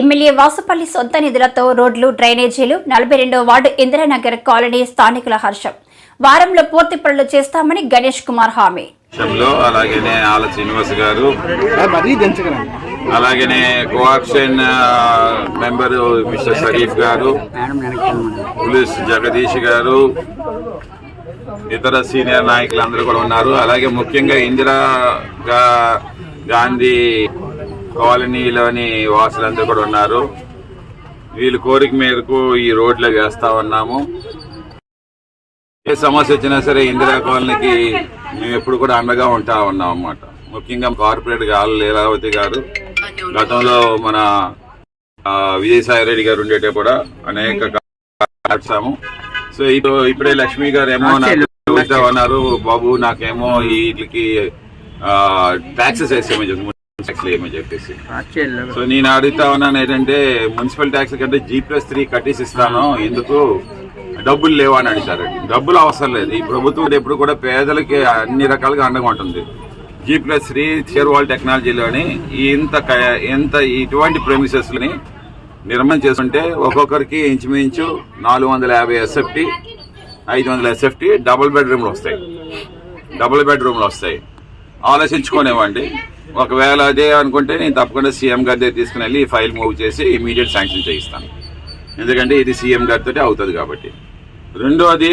MLA Vasupalli సొంత నిధులతో రోడ్లు డ్రైనేజీలు నలభై రెండో వార్డు ఇందిరానగర్ కాలనీ స్థానికుల హర్షం. వారంలో పూర్తి పనులు చేస్తామని గణేష్ కుమార్ హామీ. అలాగనే ఆల శ్రీనివాస్ గారు అలాగనే కోఆప్షన్ మెంబర్ మిస్టర్ షరీఫ్ గారు పోలీస్ జగదీష్ గారు ఇతర సీనియర్ నాయకులు కూడా ఉన్నారు. అలాగే ముఖ్యంగా ఇందిరా గా- గాంధీ కాలనీలోని వాసులందరూ కూడా ఉన్నారు. వీళ్ళ కోరిక మేరకు ఈ రోడ్లు వేస్తా ఉన్నాము. ఏ సమస్య వచ్చినా సరే ఇందిరా కాలనీకి మేము ఎప్పుడు కూడా అండగా ఉంటా ఉన్నాం అన్నమాట. ముఖ్యంగా కార్పొరేట్గా ఆళ్ళ లీలావతి గారు గతంలో మన ఆ, విజయసాయి రెడ్డి గారు ఉండేటే కూడా అనేక సో ఇప్పుడు ఇప్పుడే లక్ష్మి గారు ఏమో నాకు అడుగుతా ఉన్నారు. బాబు నాకేమో వీటికి ట్యాక్సెస్ వేసేమని చెప్పి చెప్పేసి. సో నేను అడుగుతా ఉన్నాను ఏంటంటే మున్సిపల్ ట్యాక్స్ కంటే జీ ప్లస్ త్రీ కట్టేసి ఇస్తాను ఎందుకు? డబ్బులు లేవా అని అడిగారు. డబ్బులు అవసరం లేదు. ఈ ప్రభుత్వం ఎప్పుడు కూడా పేదలకి అన్ని రకాలుగా అండగా ఉంటుంది. G plus three shear wall టెక్నాలజీలోని ఇంత ఇంత ఇటువంటి ప్రెమిసెస్ని నిర్మాణం చేస్తుంటే ఒక్కొక్కరికి ఇంచుమించు నాలుగు వందల యాభై ఎస్ఎఫ్టీ ఐదు వందల ఎస్ఎఫ్టీ డబుల్ బెడ్రూమ్లు వస్తాయి. డబుల్ బెడ్రూమ్లు వస్తాయి. ఆలోచించుకోనివ్వండి. ఒకవేళ అదే అనుకుంటే నేను తప్పకుండా సీఎం గారి దగ్గర తీసుకుని వెళ్ళి ఈ ఫైల్ మూవ్ చేసి ఇమీడియట్ శాంక్షన్ చేయిస్తాను. ఎందుకంటే ఇది సీఎం గారితో అవుతుంది కాబట్టి. రెండోది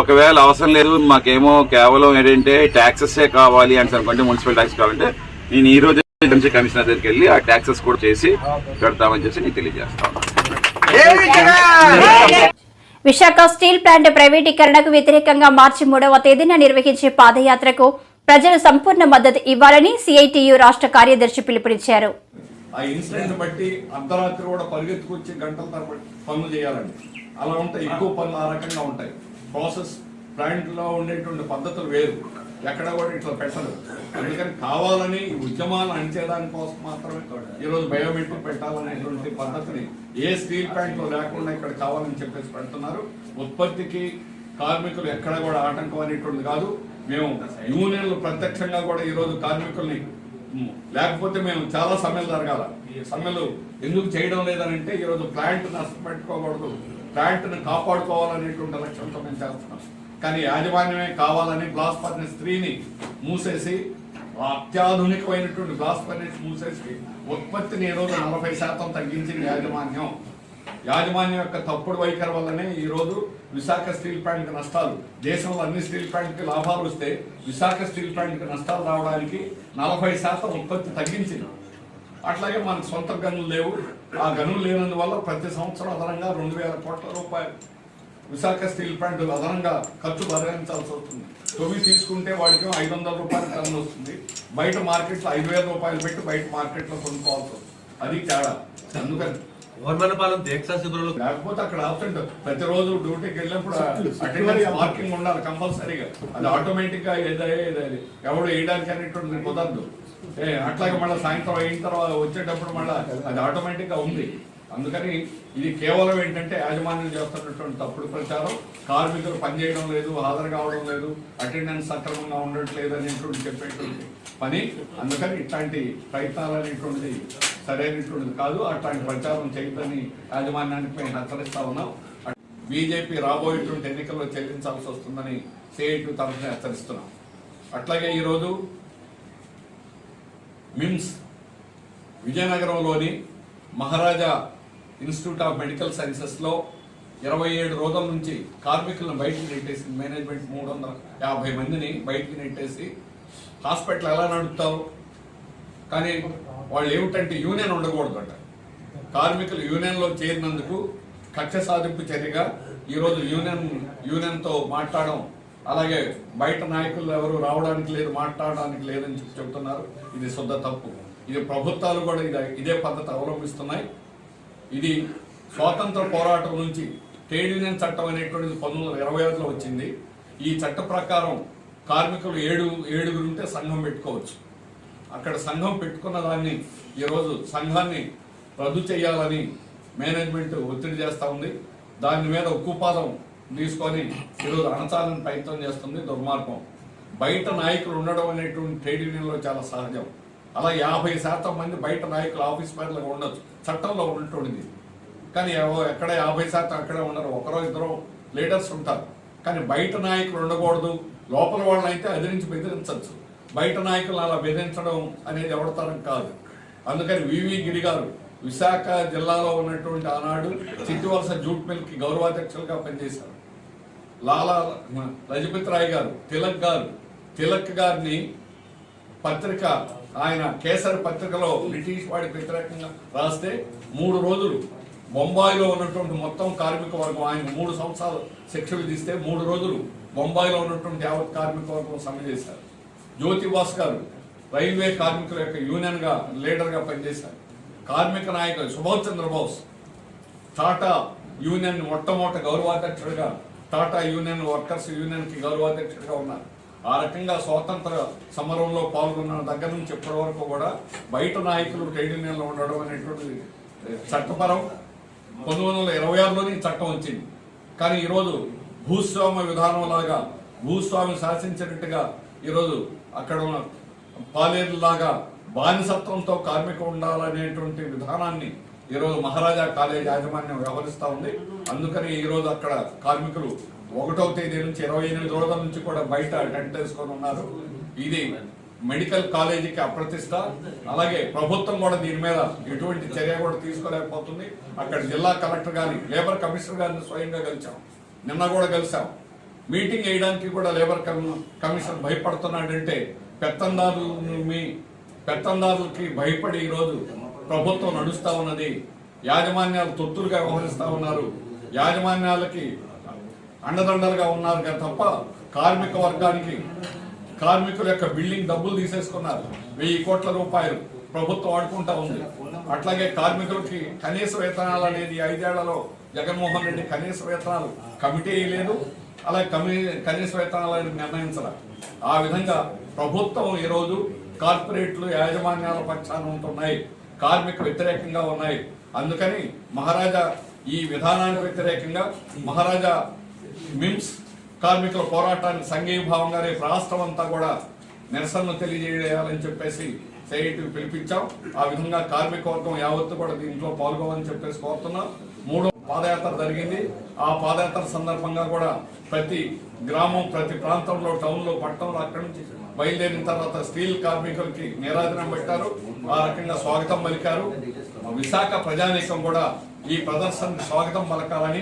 ఒకవేళ అవసరం లేదు మాకేమో కేవలం ఏంటంటే ట్యాక్సెస్ కావాలి అని అనుకుంటే మున్సిపల్ ట్యాక్స్ కావాలంటే నేను ఈ రోజు నుంచి కమిషనర్ దగ్గరికి వెళ్ళి ఆ ట్యాక్సెస్ కూడా చేసి పెడతామని చెప్పి నేను తెలియజేస్తాను. విశాఖ స్టీల్ ప్లాంట్ ప్రైవేటీకరణకు వ్యతిరేకంగా మార్చి మూడవ తేదీన నిర్వహించే పాదయాత్రకు ప్రజలు సంపూర్ణ మద్దతు ఇవ్వాలని సిఐటియు రాష్ట్ర కార్యదర్శి పిలుపునిచ్చారు. ఆ ఇన్సిడెంట్ బట్టి అర్ధరాత్రి కూడా పరిగెత్తుకొచ్చి గంటల తరబడి పనులు చేయాలండి. అలా ఉంటాయి ఎక్కువ పనులు ఆ రకంగా ఉంటాయి. ప్రాసెస్ ప్లాంట్లో ఉండేటువంటి పద్ధతులు వేరు. ఎక్కడ కూడా ఇట్లా పెట్టరు. అందుకని కావాలని ఉద్యమాలు అణిచేదాని కోసం మాత్రమే ఈ రోజు బయోమెట్రిక్ పెట్టాలనేటువంటి పద్ధతిని ఏ స్టీల్ ప్లాంట్లో లేకుండా ఇక్కడ కావాలని చెప్పేసి పెడుతున్నారు. ఉత్పత్తికి కార్మికులు ఎక్కడ కూడా ఆటంకం అనేటువంటి కాదు. మేము యూనియన్లు ప్రత్యక్షంగా కూడా ఈ రోజు కార్మికుల్ని లేకపోతే మేము చాలా సమ్మెలు జరగాల. ఈ సమ్మెలు ఎందుకు చేయడం లేదనంటే ఈరోజు ప్లాంట్ నష్టపెట్టుకోకూడదు ప్లాంట్ని కాపాడుకోవాలనేటువంటి లక్ష్యంతో మేము చేస్తున్నాం. కానీ యాజమాన్యమే కావాలని బ్లాస్ ఫర్నెస్ స్త్రీని మూసేసి అత్యాధునికమైనటువంటి బ్లాస్ ఫర్నెస్ మూసేసి ఉత్పత్తిని ఈరోజు నలభై శాతం తగ్గించింది యాజమాన్యం. యాజమాన్యం యొక్క తప్పుడు వైఖరి వల్లనే ఈరోజు విశాఖ స్టీల్ ప్లాంట్కి నష్టాలు దేశంలో అన్ని స్టీల్ ప్లాంట్కి లాభాలు వస్తే విశాఖ స్టీల్ ప్లాంట్కి నష్టాలు రావడానికి నలభై శాతం ఉత్పత్తి తగ్గించింది. అట్లాగే మనకు సొంత గనులు లేవు. ఆ గనులు లేనందువల్ల ప్రతి సంవత్సరం అదనంగా రెండు వేల కోట్ల రూపాయలు విశాఖ స్టీల్ ప్లాంట్ అదనంగా ఖర్చు భరించాల్సి వస్తుంది. తొమ్మిది తీసుకుంటే వాడికి ఐదు వందల రూపాయల టన్ను వస్తుంది. బయట మార్కెట్లో ఐదు వేల రూపాయలు పెట్టి బయట మార్కెట్లో కొనుక్కోవాల్సి వస్తుంది. అది తేడా. అందుకని వర్మనపాలెం దీక్షా శిబిరంలో లేకపోతే అక్కడ ఆబ్సెంట్ ప్రతిరోజు డ్యూటీకి వెళ్ళినప్పుడు అటెండెన్స్ మార్కింగ్ ఉండాలి కంపల్సరీగా. అది ఆటోమేటిక్గా ఏదో ఏదో ఎవడు వేయడానికి అనేటువంటి కుదరదు. ఏ అట్లాగే మళ్ళీ సాయంత్రం అయిన తర్వాత వచ్చేటప్పుడు మళ్ళీ అది ఆటోమేటిక్గా ఉంది. అందుకని ఇది కేవలం ఏంటంటే యాజమాన్యం చేస్తున్నటువంటి తప్పుడు ప్రచారం కార్మికులు పనిచేయడం లేదు హాజరు కావడం లేదు అటెండెన్స్ సక్రమంగా ఉండట్లేదు అనేటువంటి చెప్పేటువంటి పని. అందుకని ఇట్లాంటి ప్రయత్నాలు అనేటువంటిది సరైనటువంటిది కాదు అట్లాంటి ప్రచారం చేయొద్దని యాజమాన్యానికి మేము హెచ్చరిస్తా ఉన్నాం. బీజేపీ రాబోయేటువంటి ఎన్నికల్లో చెల్లించాల్సి వస్తుందని సిఐటి తరఫున హెచ్చరిస్తున్నాం. అట్లాగే ఈరోజు మిమ్స్ విజయనగరంలోని మహారాజా ఇన్స్టిట్యూట్ ఆఫ్ మెడికల్ సైన్సెస్లో ఇరవై ఏడు రోజుల నుంచి కార్మికులను బయటికి నెట్టేసి మేనేజ్మెంట్ మూడు వందల యాభై మందిని బయటికి నెట్టేసి హాస్పిటల్ ఎలా నడుపుతారు కానీ వాళ్ళు ఏమిటంటే యూనియన్ ఉండకూడదు అంట కార్మికులు యూనియన్లో చేరినందుకు కక్ష సాధింపు చర్యగా ఈరోజు యూనియన్ యూనియన్తో మాట్లాడడం. అలాగే బయట నాయకులు ఎవరు రావడానికి లేదు మాట్లాడడానికి లేదని చెప్తున్నారు చెబుతున్నారు. ఇది శుద్ధ తప్పు. ఇది ప్రభుత్వాలు కూడా ఇదే పద్ధతి అవలంబిస్తున్నాయి. ఇది స్వాతంత్ర పోరాటం నుంచి ట్రేడ్ యూనియన్ చట్టం అనేటువంటిది పంతొమ్మిది వందల ఇరవై ఆరులో వచ్చింది. ఈ చట్ట ప్రకారం కార్మికులు ఏడు ఏడుగురు ఉంటే సంఘం పెట్టుకోవచ్చు. అక్కడ సంఘం పెట్టుకున్న దాన్ని ఈరోజు సంఘాన్ని రద్దు చేయాలని మేనేజ్మెంట్ ఒత్తిడి చేస్తూ ఉంది. దాని మీద ఉక్కుపాదం తీసుకొని ఈరోజు అణచాలని ప్రయత్నం చేస్తుంది దుర్మార్గం. బయట నాయకులు ఉండడం అనేటువంటి ట్రేడ్ యూనియన్లో చాలా సహజం. అలా యాభై శాతం మంది బయట నాయకులు ఆఫీస్ పేర్లుగా ఉండొచ్చు. చట్టంలో ఉన్నటువంటిది. కానీ ఎవ- ఎక్కడ యాభై శాతం అక్కడే ఉండరు. ఒకరో ఇద్దరు లీడర్స్ ఉంటారు. కానీ బయట నాయకులు ఉండకూడదు. లోపల వాళ్ళని అయితే అదిరించి బెదిరించవచ్చు బయట నాయకులు అలా బెదిరించడం అనేది ఎవడతరం కాదు. అందుకని వివి గిరి గారు విశాఖ జిల్లాలో ఉన్నటువంటి ఆనాడు చిట్టివలస జూట్ మిల్కి గౌరవాధ్యక్షులుగా పనిచేశారు. లాలా లజపతి రాయ్ గారు తిలక్ గారు తిలక్ గారిని పత్రిక ఆయన కేసరి పత్రికలో బ్రిటిష్ వాడికి వ్యతిరేకంగా రాస్తే మూడు రోజులు బొంబాయిలో ఉన్నటువంటి మొత్తం కార్మిక వర్గం ఆయన మూడు సంవత్సరాలు శిక్ష విధిస్తే మూడు రోజులు బొంబాయిలో ఉన్నటువంటి యావత్ కార్మిక వర్గం సమ్మె చేశారు. జ్యోతి భాస్కర్ గారు రైల్వే కార్మికుల యొక్క యూనియన్గా లీడర్గా పనిచేశారు. కార్మిక నాయకులు సుభాష్ చంద్రబోస్ టాటా యూనియన్ మొట్టమొదటి గౌరవాధ్యక్షుడిగా టాటా యూనియన్ వర్కర్స్ యూనియన్కి గౌరవాధ్యక్షుడిగా ఉన్నారు. ఆ రకంగా స్వాతంత్ర సమరంలో పాల్గొన్న దగ్గర నుంచి ఇప్పటి వరకు కూడా బయట నాయకులు ట్రేడ్ యూనియన్లో ఉండడం అనేటువంటిది చట్టపరం. పంతొమ్మిది వందల ఇరవై ఆరులోనే చట్టం వచ్చింది. కానీ ఈరోజు భూస్వామ్య విధానం లాగా భూస్వామి శాసించినట్టుగా ఈరోజు అక్కడ ఉన్న పాలేరులాగా బానిసత్వంతో కార్మిక ఉండాలనేటువంటి విధానాన్ని ఈరోజు మహారాజా కాలేజ్ యాజమాన్యం వ్యవహరిస్తూ ఉంది. అందుకని ఈరోజు అక్కడ కార్మికులు ఒకటో తేదీ నుంచి ఇరవై ఎనిమిది రోజుల నుంచి కూడా బయట టెంట్ వేసుకొని ఉన్నారు. ఇది మెడికల్ కాలేజీకి అప్రతిష్ట. అలాగే ప్రభుత్వం కూడా దీని మీద ఎటువంటి చర్య కూడా తీసుకోలేకపోతుంది. అక్కడ జిల్లా కలెక్టర్ గారిని లేబర్ కమిషనర్ గారిని స్వయంగా కలిసాం నిన్న కూడా కలిసాం మీటింగ్ వేయడానికి కూడా లేబర్ కమి- కమిషన్ భయపడుతున్నాడంటే పెత్తందారులు మీ పెత్తందారులకి భయపడి ఈరోజు ప్రభుత్వం నడుస్తూ ఉన్నది. యాజమాన్యాలు తొత్తులుగా వ్యవహరిస్తూ ఉన్నారు. యాజమాన్యాలకి అండదండలుగా ఉన్నారు కానీ తప్ప కార్మిక వర్గానికి కార్మికుల యొక్క బిల్డింగ్ డబ్బులు తీసేసుకున్నారు. వెయ్యి కోట్ల రూపాయలు ప్రభుత్వం ఆడుకుంటా ఉంది. అట్లాగే కార్మికులకి కనీస వేతనాలు అనేది ఐదేళ్ళలో జగన్మోహన్ రెడ్డి కనీస వేతనాలు కమిటీ లేదు అలాగే కమి కనీస వేతనాలు అనేది నిర్ణయించాల. ఆ విధంగా ప్రభుత్వం ఈరోజు కార్పొరేట్లు యాజమాన్యాల పక్షాన ఉంటున్నాయి. కార్మిక వ్యతిరేకంగా ఉన్నాయి. అందుకని మహారాజా ఈ విధానానికి వ్యతిరేకంగా మహారాజా మిమ్స్ కార్మికుల పోరాటానికి సంఘీభావంగా రేపు రాష్ట్రం అంతా కూడా నిరసనలు తెలియజేయాలని చెప్పేసి చేయటికి పిలిపించాం. ఆ విధంగా కార్మిక వర్గం యావత్తు కూడా దీంట్లో పాల్గొమని చెప్పేసి కోరుతున్నాం. మూడో పాదయాత్ర జరిగింది. ఆ పాదయాత్ర సందర్భంగా కూడా ప్రతి గ్రామం ప్రతి ప్రాంతంలో టౌన్లో పట్టణంలో అక్కడి నుంచి బయలుదేరిన తర్వాత స్టీల్ కార్మికులకి నిరాజనం పెట్టారు. ఆ రకంగా స్వాగతం పలికారు. విశాఖ ప్రజానీకం కూడా ఈ ప్రదర్శనకు స్వాగతం పలకాలని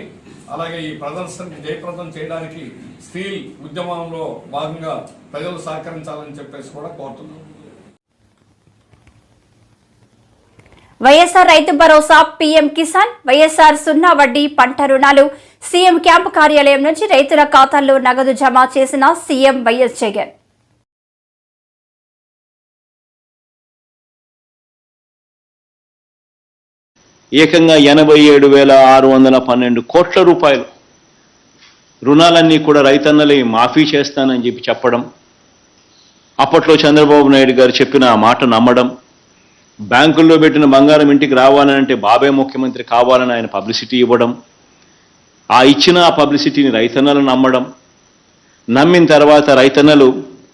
అలాగే ఈ ప్రదర్శనకు జయప్రదం చేయడానికి స్టీల్ ఉద్యమంలో భాగంగా ప్రజలు సహకరించాలని చెప్పేసి కూడా కోరుతున్నాం. వైఎస్ఆర్ రైతు భరోసా పీఎం కిసాన్ వైఎస్ఆర్ సున్నా వడ్డీ పంట రుణాలు సీఎం క్యాంపు కార్యాలయం నుంచి రైతుల ఖాతాల్లో నగదు జమ చేసిన సీఎం వైఎస్ జగన్. ఏకంగా ఎనభై ఏడు వేల ఆరు వందల పన్నెండు కోట్ల రూపాయలు. రుణాలన్నీ కూడా రైతన్నలే మాఫీ చేస్తానని చెప్పి చెప్పడం. అప్పట్లో చంద్రబాబు నాయుడు గారు చెప్పిన ఆ మాట నమ్మడం. బ్యాంకుల్లో పెట్టిన బంగారం ఇంటికి రావాలని అంటే బాబే ముఖ్యమంత్రి కావాలని ఆయన పబ్లిసిటీ ఇవ్వడం. ఆ ఇచ్చిన ఆ పబ్లిసిటీని రైతన్నలు నమ్మడం. నమ్మిన తర్వాత రైతన్నలు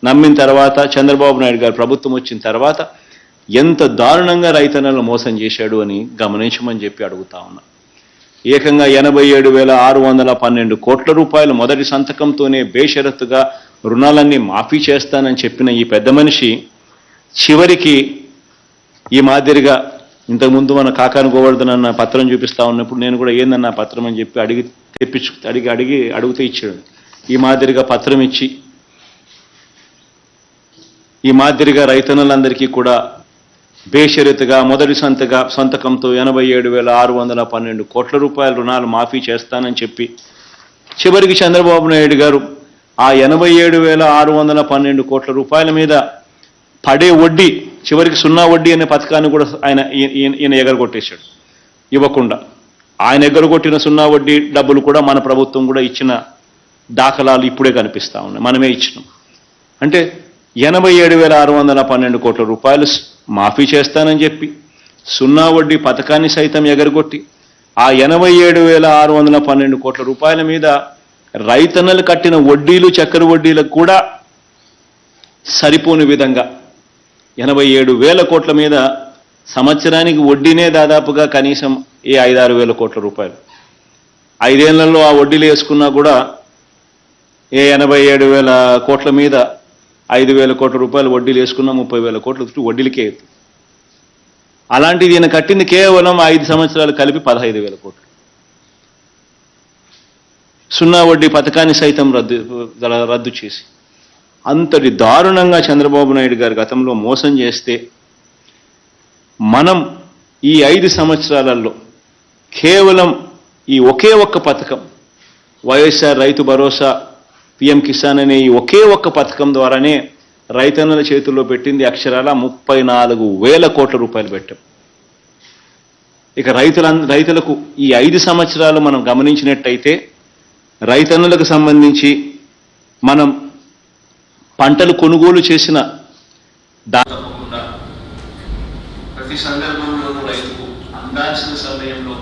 నమ్మిన తర్వాత చంద్రబాబు నాయుడు గారు ప్రభుత్వం వచ్చిన తర్వాత ఎంత దారుణంగా రైతన్నలను మోసం చేశాడు అని గమనించమని చెప్పి అడుగుతా ఉన్నా. ఏకంగా ఎనభై ఏడు వేల ఆరు వందల పన్నెండు కోట్ల రూపాయలు మొదటి సంతకంతోనే బేషరత్తుగా రుణాలన్నీ మాఫీ చేస్తానని చెప్పిన ఈ పెద్ద మనిషి చివరికి ఈ మాదిరిగా ఇంతకుముందు మన కాకాను గోవర్ధన్ అన్న పత్రం చూపిస్తా ఉన్నప్పుడు నేను కూడా ఏందన్న పత్రం అని చెప్పి అడిగి తెప్పించు అడిగి అడిగి అడిగితే ఇచ్చాడు. ఈ మాదిరిగా పత్రం ఇచ్చి ఈ మాదిరిగా రైతన్నులందరికీ కూడా బేషరతుగా మొదటి సంతగా సంతకంతో ఎనభై ఏడు వేల ఆరు వందల పన్నెండు కోట్ల రూపాయల రుణాలు మాఫీ చేస్తానని చెప్పి చివరికి చంద్రబాబు నాయుడు గారు ఆ ఎనభై ఏడు వేల ఆరు వందల పన్నెండు కోట్ల రూపాయల మీద పడే వడ్డీ చివరికి సున్నా వడ్డీ అనే పథకాన్ని కూడా ఆయన ఈయన ఎగరగొట్టేశాడు. ఇవ్వకుండా ఆయన ఎగరగొట్టిన సున్నా వడ్డీ డబ్బులు కూడా మన ప్రభుత్వం కూడా ఇచ్చిన దాఖలాలు ఇప్పుడే కనిపిస్తా ఉన్నాయి. మనమే ఇచ్చినాం. అంటే ఎనభై ఏడు వేల ఆరు వందల పన్నెండు కోట్ల రూపాయలు మాఫీ చేస్తానని చెప్పి సున్నా వడ్డీ పథకాన్ని సైతం ఎగరగొట్టి ఆ ఎనభై ఏడు వేల ఆరు వందల పన్నెండు కోట్ల రూపాయల మీద రైతన్నలు కట్టిన వడ్డీలు చక్కెర వడ్డీలకు కూడా సరిపోని విధంగా ఎనభై ఏడు వేల కోట్ల మీద సంవత్సరానికి వడ్డీనే దాదాపుగా కనీసం ఏ ఐదారు వేల కోట్ల రూపాయలు. ఐదేళ్ళలో ఆ వడ్డీలు వేసుకున్నా కూడా ఏ ఎనభై ఏడు వేల కోట్ల మీద ఐదు వేల కోట్ల రూపాయలు వడ్డీలు వేసుకున్నా ముప్పై వేల కోట్లు వడ్డీలకే అలాంటిది ఈయన కట్టింది కేవలం ఐదు సంవత్సరాలు కలిపి పదహైదు వేల కోట్లు. సున్నా వడ్డీ పథకాన్ని సైతం రద్దు రద్దు చేసి. అంతటి దారుణంగా చంద్రబాబు నాయుడు గారు గతంలో మోసం చేస్తే మనం ఈ ఐదు సంవత్సరాలలో కేవలం ఈ ఒకే ఒక్క పథకం వైఎస్ఆర్ రైతు భరోసా పిఎం కిసాన్ అనే ఈ ఒకే ఒక్క పథకం ద్వారానే రైతన్నుల చేతుల్లో పెట్టింది అక్షరాల ముప్పై నాలుగు వేల కోట్ల రూపాయలు పెట్టాం. ఇక రైతుల రైతులకు ఈ ఐదు సంవత్సరాలు మనం గమనించినట్టయితే రైతన్నులకు సంబంధించి మనం పంటలు కొనుగోలు చేసిన దా ప్రతి సందర్భంలోనూ రైతుకు అందాల్సిన సమయంలో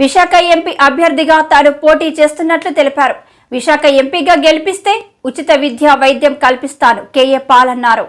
విశాఖ ఎంపీ అభ్యర్థిగా తాను పోటీ చేస్తున్నట్లు తెలిపారు. విశాఖ ఎంపీగా గెలిపిస్తే ఉచిత విద్య వైద్యం కల్పిస్తాను. కేఏ పాల్ అన్నారు.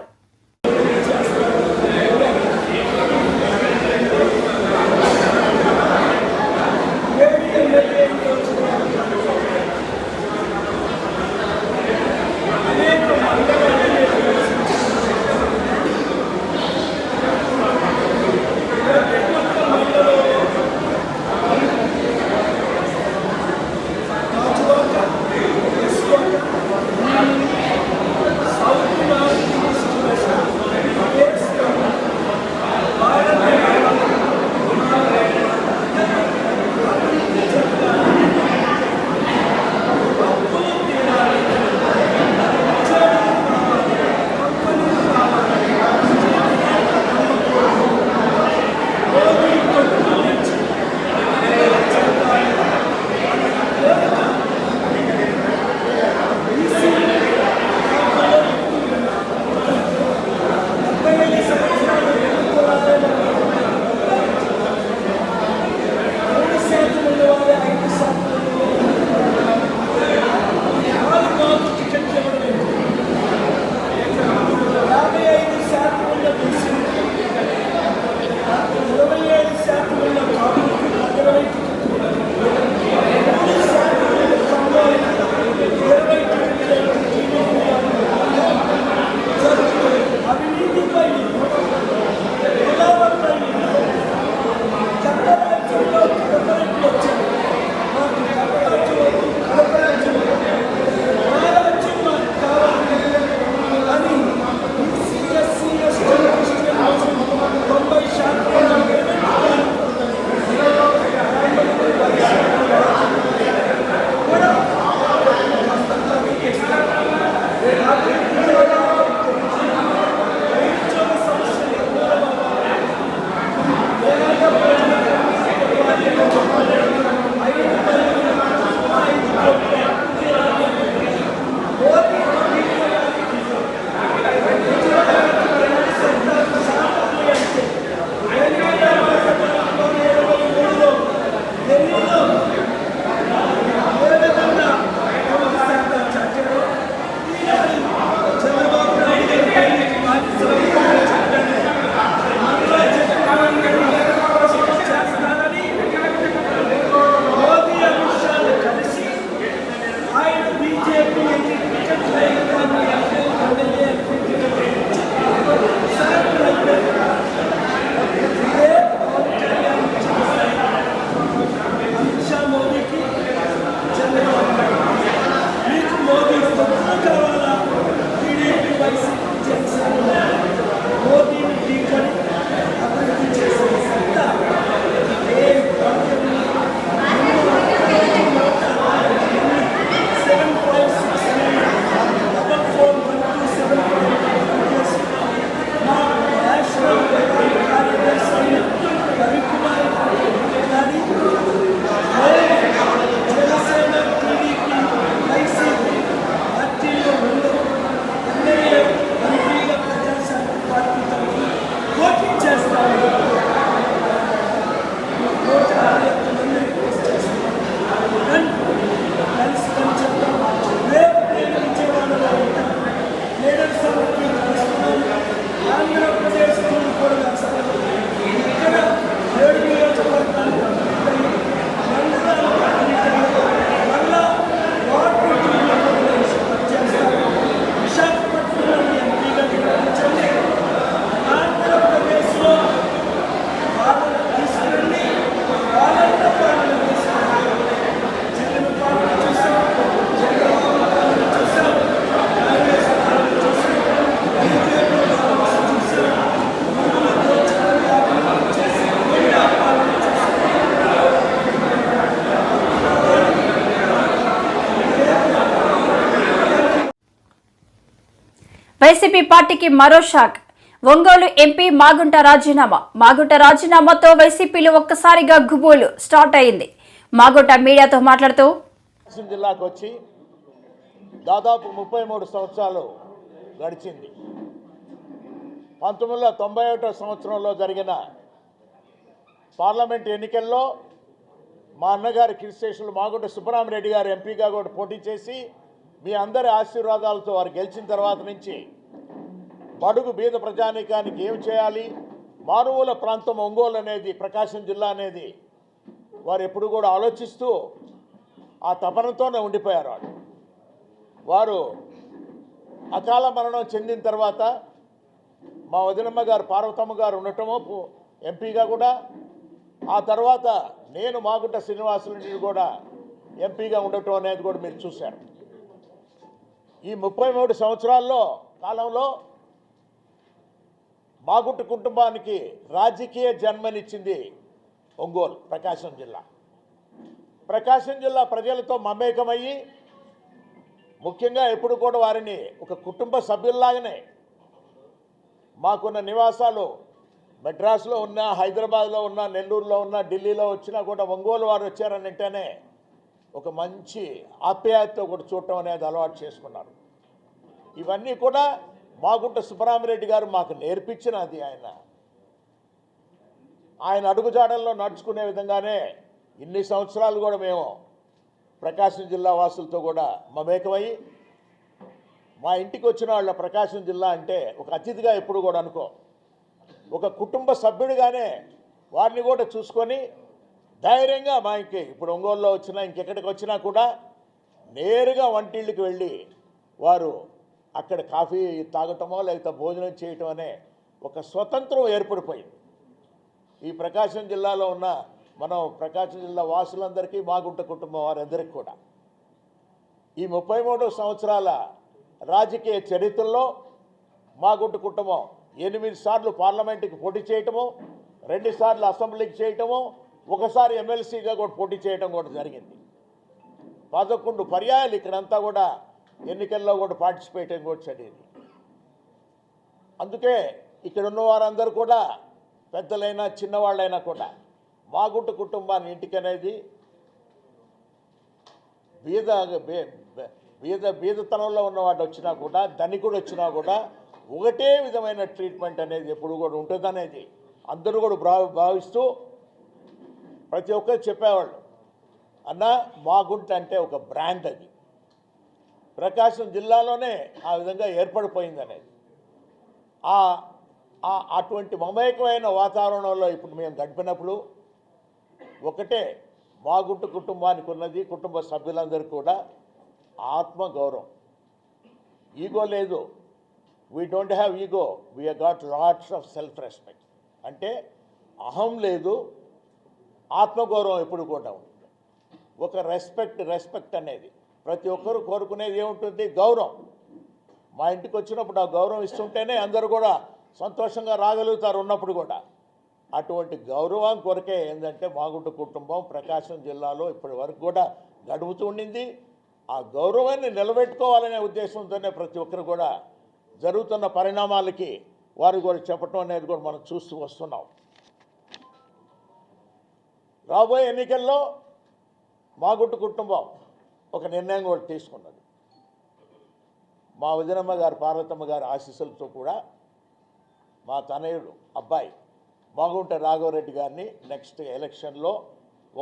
టీడీపీ పార్టీకి మరో షాక్. ఒంగోలు ఎంపీ మాగుంట రాజీనామా. మాగుంట రాజీనామాతో వైసీపీలో ఒక్కసారిగా గుబోలు స్టార్ట్ అయింది. మాగుంట మీడియాతో మాట్లాడుతూ జిల్లాకు వచ్చి దాదాపు ముప్పై మూడు సంవత్సరాలు గడిచింది. పంతొమ్మిది వందల తొంభై ఒకటో సంవత్సరంలో జరిగిన పార్లమెంట్ ఎన్నికల్లో మా అన్నగారి కిరిశేషులు మాగుంట సుబ్బరామరెడ్డి గారు ఎంపీగా కూడా పోటీ చేసి మీ అందరి ఆశీర్వాదాలతో వారు గెలిచిన తర్వాత నుంచి బడుగు బీద ప్రజానీకానికి ఏం చేయాలి? మారుమూల ప్రాంతం ఒంగోలు అనేది ప్రకాశం జిల్లా అనేది వారు ఎప్పుడు కూడా ఆలోచిస్తూ ఆ తపనతోనే ఉండిపోయారు వాడు వారు అకాల మరణం చెందిన తర్వాత మా వదినమ్మ గారు పార్వతమ్మ గారు ఉండటము ఎంపీగా కూడా ఆ తర్వాత నేను మాగుంట శ్రీనివాసులు కూడా ఎంపీగా ఉండటం అనేది కూడా మీరు చూశారు. ఈ ముప్పై మూడు సంవత్సరాల్లో కాలంలో మాగుట్టు కుటుంబానికి రాజకీయ జన్మనిచ్చింది ఒంగోలు ప్రకాశం జిల్లా. ప్రకాశం జిల్లా ప్రజలతో మమేకమయ్యి ముఖ్యంగా ఎప్పుడు కూడా వారిని ఒక కుటుంబ సభ్యుల్లాగానే మాకున్న నివాసాలు మెడ్రాస్లో ఉన్న హైదరాబాద్లో ఉన్న నెల్లూరులో ఉన్న ఢిల్లీలో వచ్చినా కూడా ఒంగోలు వారు వచ్చారని అంటేనే ఒక మంచి ఆప్యాయతతో కూడా చూడటం అనేది అలవాటు చేసుకున్నారు. ఇవన్నీ కూడా మాగుంట సుబ్బరామిరెడ్డి గారు మాకు నేర్పించినది ఆయన. ఆయన అడుగుజాడల్లో నడుచుకునే విధంగానే ఇన్ని సంవత్సరాలు కూడా మేము ప్రకాశం జిల్లా వాసులతో కూడా మమేకమై మా ఇంటికి వచ్చిన వాళ్ళ ప్రకాశం జిల్లా అంటే ఒక అతిథిగా ఎప్పుడు కూడా అనుకో ఒక కుటుంబ సభ్యుడిగానే వారిని కూడా చూసుకొని ధైర్యంగా మా ఇంకే ఇప్పుడు ఒంగోలులో వచ్చినా ఇంకెక్కడికి వచ్చినా కూడా నేరుగా వంటిళ్ళకి వెళ్ళి వారు అక్కడ కాఫీ తాగటమో లేకపోతే భోజనం చేయటం అనే ఒక స్వతంత్రం ఏర్పడిపోయింది. ఈ ప్రకాశం జిల్లాలో ఉన్న మనం ప్రకాశం జిల్లా వాసులందరికీ మాగుంట కుటుంబం వారందరికీ కూడా ఈ ముప్పై మూడు సంవత్సరాల రాజకీయ చరిత్రలో మాగుంట కుటుంబం ఎనిమిది సార్లు పార్లమెంటుకి పోటీ చేయటము రెండుసార్లు అసెంబ్లీకి చేయటము ఒకసారి ఎమ్మెల్సీగా కూడా పోటీ చేయటం కూడా జరిగింది. పదకొండు పర్యాయాలు ఇక్కడంతా కూడా ఎన్నికల్లో కూడా పార్టిసిపేట్ కూడా అనేది అందుకే ఇక్కడ ఉన్న వారందరూ కూడా పెద్దలైనా చిన్నవాళ్ళైనా కూడా మాగుంట కుటుంబాన్ని ఇంటికి అనేది బీద బే- బీద బీదతనంలో ఉన్నవాడు వచ్చినా కూడా ధనికుడు వచ్చినా కూడా ఒకటే విధమైన ట్రీట్మెంట్ అనేది ఎప్పుడు కూడా ఉంటుంది అనేది అందరూ కూడా భా భావిస్తూ ప్రతి ఒక్కరు చెప్పేవాళ్ళు. అన్న మాగుంట అంటే ఒక బ్రాండ్ అది. ప్రకాశం జిల్లాలోనే ఆ విధంగా ఏర్పడిపోయింది అనేది ఆ అటువంటి మమేకమైన వాతావరణంలో ఇప్పుడు మేము గడిపినప్పుడు ఒకటే మాగుంటు కుటుంబానికి ఉన్నది కుటుంబ సభ్యులందరూ కూడా ఆత్మగౌరవం. ఈగో లేదు. We don't have ego we got lots of self respect అంటే అహం లేదు ఆత్మగౌరవం ఎప్పుడు కూడా ఉంటుంది. ఒక రెస్పెక్ట్ రెస్పెక్ట్ అనేది ప్రతి ఒక్కరు కోరుకునేది ఏముంటుంది? గౌరవం. మా ఇంటికి వచ్చినప్పుడు ఆ గౌరవం ఇస్తుంటేనే అందరూ కూడా సంతోషంగా రాగలుగుతారు ఉన్నప్పుడు కూడా. అటువంటి గౌరవం కొరకే ఏంటంటే మాగుంట కుటుంబం ప్రకాశం జిల్లాలో ఇప్పటి వరకు కూడా గడుపుతూ ఉండింది. ఆ గౌరవాన్ని నిలబెట్టుకోవాలనే ఉద్దేశంతోనే ప్రతి ఒక్కరు కూడా జరుగుతున్న పరిణామాలకి వారు కూడా చెప్పటం అనేది కూడా మనం చూస్తూ వస్తున్నాం. రాబోయే ఎన్నికల్లో మాగుంట కుటుంబం ఒక నిర్ణయం కూడా తీసుకున్నది. మా వదినమ్మ గారు పార్వతమ్మ గారి ఆశీస్సులతో కూడా మా తనయుడు అబ్బాయి మాగుంట రాఘవరెడ్డి గారిని నెక్స్ట్ ఎలక్షన్లో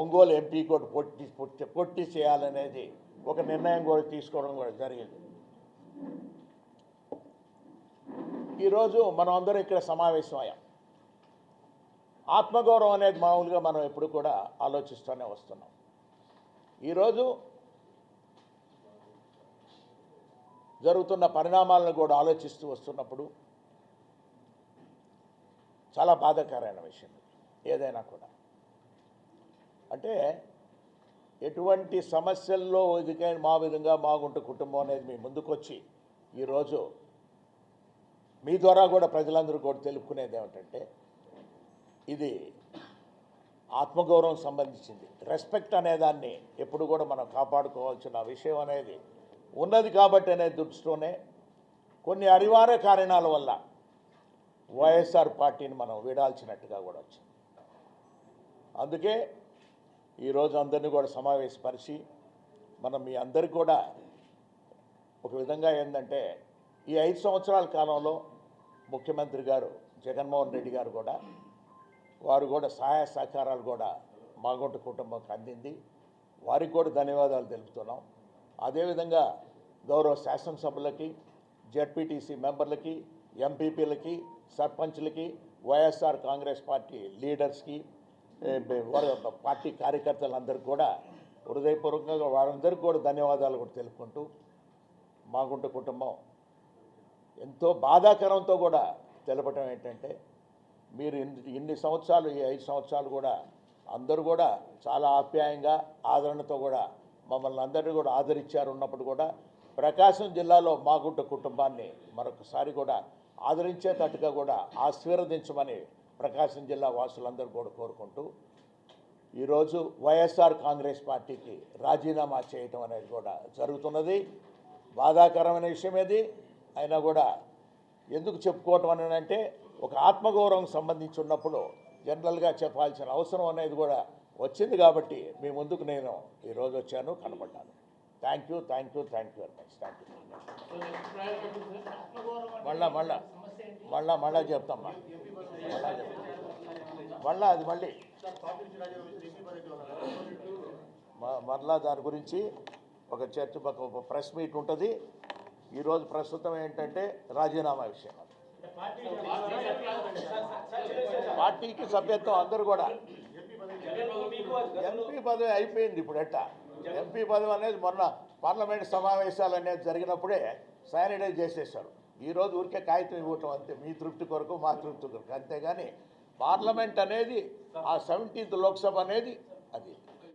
ఒంగోలు ఎంపీ కోటి పొట్టి పొట్టి పొట్టి చేయాలనేది ఒక నిర్ణయం కూడా తీసుకోవడం కూడా జరిగింది. ఈరోజు మనం అందరం ఇక్కడ సమావేశం అయ్యాం. ఆత్మగౌరవం అనేది మామూలుగా మనం ఎప్పుడు కూడా ఆలోచిస్తూనే వస్తున్నాం. ఈరోజు జరుగుతున్న పరిణామాలను కూడా ఆలోచిస్తూ వస్తున్నప్పుడు చాలా బాధాకరమైన విషయం ఏదైనా కూడా. అంటే ఎటువంటి సమస్యల్లో ఇదికైనా మా విధంగా మాగుంట కుటుంబం అనేది మీ ముందుకొచ్చి ఈరోజు మీ ద్వారా కూడా ప్రజలందరూ కూడా తెలుపుకునేది ఏమిటంటే ఇది ఆత్మగౌరవం సంబంధించింది. రెస్పెక్ట్ అనేదాన్ని ఎప్పుడు కూడా మనం కాపాడుకోవాల్సిన విషయం అనేది ఉన్నది కాబట్టి అనే దృష్టిలోనే కొన్ని అనివార్య కారణాల వల్ల వైఎస్ఆర్ పార్టీని మనం వీడాల్సినట్టుగా కూడా వచ్చింది. అందుకే ఈరోజు అందరినీ కూడా సమావేశపరిచి మనం మీ అందరికి కూడా ఒక విధంగా ఏంటంటే ఈ ఐదు సంవత్సరాల కాలంలో ముఖ్యమంత్రి గారు జగన్మోహన్ రెడ్డి గారు కూడా వారు కూడా సహాయ సహకారాలు కూడా మాగొట్టు కుటుంబంకి అందింది. వారికి కూడా ధన్యవాదాలు తెలుపుతున్నాం. అదేవిధంగా గౌరవ శాసనసభలకి జెడ్పీటీసీ మెంబర్లకి ఎంపీపీలకి సర్పంచ్లకి వైఎస్ఆర్ కాంగ్రెస్ పార్టీ లీడర్స్కి పార్టీ కార్యకర్తలందరికీ కూడా హృదయపూర్వకంగా వారందరికీ కూడా ధన్యవాదాలు కూడా తెలుపుకుంటూ మాగుంట కుటుంబం ఎంతో బాధాకరంతో కూడా తెలపటం ఏంటంటే మీరు ఇన్ని సంవత్సరాలు ఈ ఐదు సంవత్సరాలు కూడా అందరూ కూడా చాలా ఆప్యాయంగా ఆదరణతో కూడా మమ్మల్ని అందరినీ కూడా ఆదరించారు ఉన్నప్పుడు కూడా ప్రకాశం జిల్లాలో మాగుంట కుటుంబాన్ని మరొకసారి కూడా ఆదరించేటట్టుగా కూడా ఆశీర్వదించమని ప్రకాశం జిల్లా వాసులందరూ కూడా కోరుకుంటూ ఈరోజు వైఎస్ఆర్ కాంగ్రెస్ పార్టీకి రాజీనామా చేయటం అనేది కూడా జరుగుతున్నది. బాధాకరమైన విషయం ఇది అయినా కూడా ఎందుకు చెప్పుకోవటం అని అంటే ఒక ఆత్మగౌరవం సంబంధించి ఉన్నప్పుడు జనరల్గా చెప్పాల్సిన అవసరం అనేది కూడా వచ్చింది కాబట్టి మీ ముందుకు నేను ఈరోజు వచ్చాను కనపడ్డాను thank you thank you thank you very much thank you మళ్ళా మళ్ళా మళ్ళా మళ్ళా చెప్తామ్మా మళ్ళా. చెప్తాం. మళ్ళా అది మళ్ళీ. మరలా దాని గురించి ఒక చర్చ ఒక ప్రెస్ మీట్ ఉంటుంది. ఈరోజు ప్రస్తుతం ఏంటంటే రాజీనామా విషయం. పార్టీకి సభ్యత్వం అందరూ కూడా. ఎంపీ పదవి అయిపోయింది ఇప్పుడు ఎట్ట? ఎంపీ పదవి అనేది మొన్న పార్లమెంట్ సమావేశాలు అనేది జరిగినప్పుడే శానిటైజ్ చేసేసారు ఈరోజు ఊరికే కాగితం ఇవ్వటం అంతే. మీ తృప్తి కొరకు మా తృప్తి కొరకు. అంతేగాని పార్లమెంట్ అనేది ఆ సెవెంటీన్త్ లోక్సభ అనేది అది.